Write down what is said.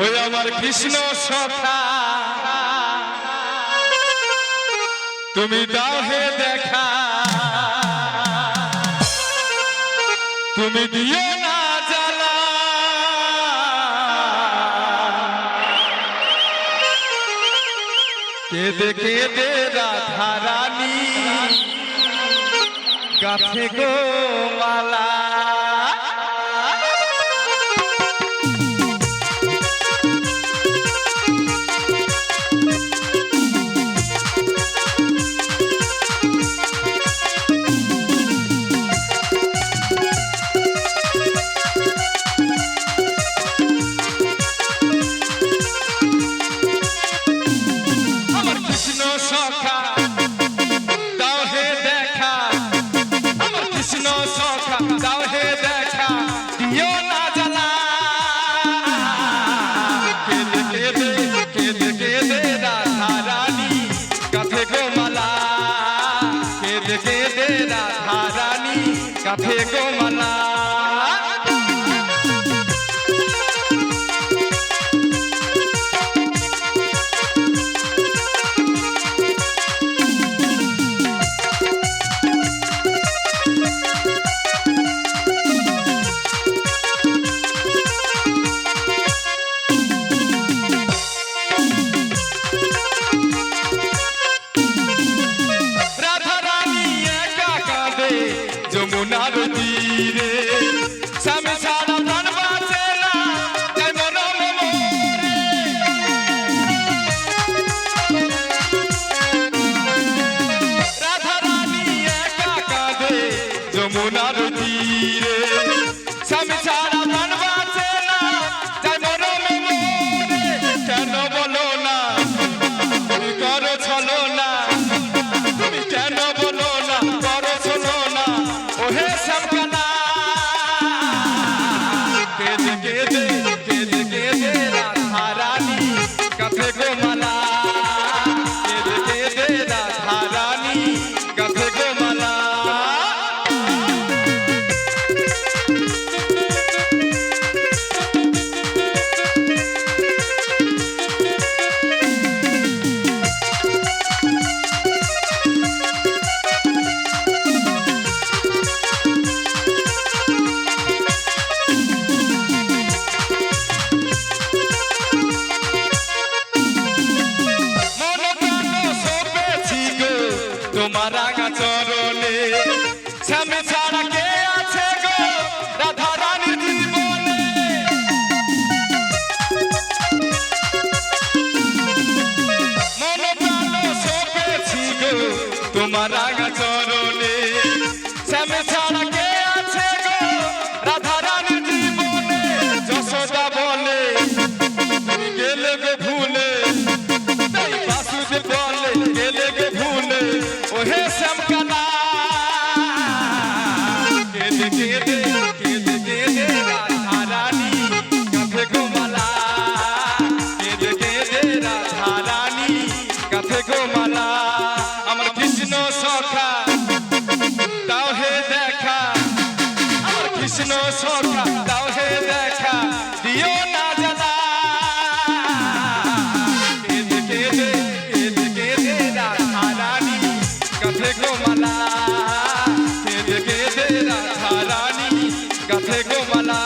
ওই আমার কৃষ্ণ সখা। তুমি দাও হে দেখা। তুমি দিও না জ্বালা। কেঁদে কেঁদে রাধা রানী গাছে গো মালা। কাঁধে গো যমুনার তোমার রাগা চরণে। স্বামী ছাড়া কে আছে গো? রাধা রানীর জীবনে, যশোদা বলে গেলে গো ভুলে, তাই বাসুদেব বলে গেলে গে ভুলে। ওহে শ্যামকানা কেঁদে কৃষ্ণ সখা দাও হে দেখা, দিও না জ্বালা কেঁদে কেঁদে কেঁদে কেঁদে রাধা রানী কাঁধে কাঁধে গোমালা